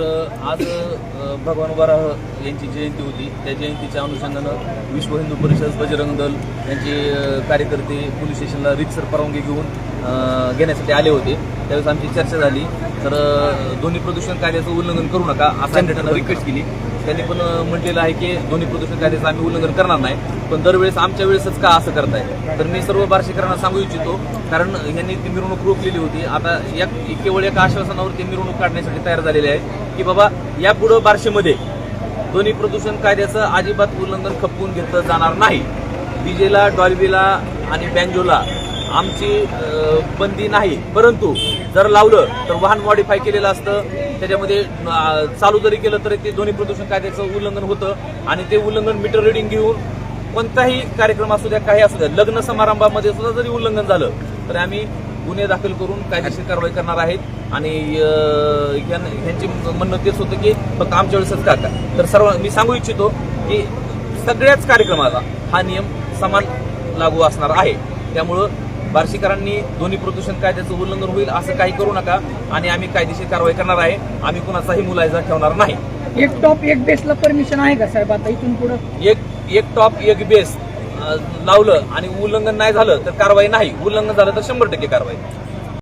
आज अ, भगवान वराह यांची जयंती होती. त्या जयंतीच्या अनुषंगानं विश्व हिंदू परिषद बजरंग दल यांचे कार्यकर्ते पोलीस स्टेशनला रितसर परवानगी घेऊन घेण्यासाठी आले होते. त्यावेळेस आमची चर्चा झाली. तर ध्वनी प्रदूषण कायद्याचं उल्लंघन करू नका असं रिक्वेस्ट केली. त्यांनी पण म्हटलेलं आहे की ध्वनी प्रदूषण कायद्याचं आम्ही उल्लंघन करणार नाही पण दरवेळेस आमच्या वेळेसच का असं करताय तर मी सर्व बार्शीकरांना सांगू इच्छितो कारण यांनी ती मिरवणूक रोखलेली होती. आता या केवळ एका आश्वासनावर ती मिरवणूक काढण्यासाठी तयार झालेली आहे की बाबा यापुढं बार्शीमध्ये ध्वनी प्रदूषण कायद्याचं अजिबात उल्लंघन खपवून घेतलं जाणार नाही. डीजेला डॉल्बीला आणि बँजोला आमची बंदी नाही. परंतु जर लावलं तर वाहन मॉडीफाय केलेलं असतं त्याच्यामध्ये चालू जरी केलं तरी ते ध्वनी प्रदूषण कायद्याचं उल्लंघन होतं आणि ते उल्लंघन मीटर रिडिंग घेऊन कोणताही कार्यक्रम असू द्या काही असू द्या लग्न समारंभामध्ये सुद्धा जरी उल्लंघन झालं तर आम्ही गुन्हे दाखल करून कायदेशीर कारवाई करणार आहेत. आणि अं, ह्यांची म्हणणं तेच होतं की फक्त आमच्या वेळेसच का का? तर सर्व मी सांगू इच्छितो की सगळ्याच कार्यक्रमाला हा नियम समान लागू असणार आहे. त्यामुळं बार्शीकरांनी ध्वनी प्रदूषण कायद्याचं उल्लंघन होईल असं काही करू नका आणि आम्ही कायदेशीर कारवाई करणार आहे. आम्ही कुणाचाही मुलायजा ठेवणार नाही. एक टॉप एक बेसला परमिशन आहे का साहेब आता इथून पुढं? एक एक टॉप एक बेस लावलं आणि उल्लंघन नाही झालं तर कारवाई नाही. उल्लंघन झालं तर शंभर टक्के कारवाई.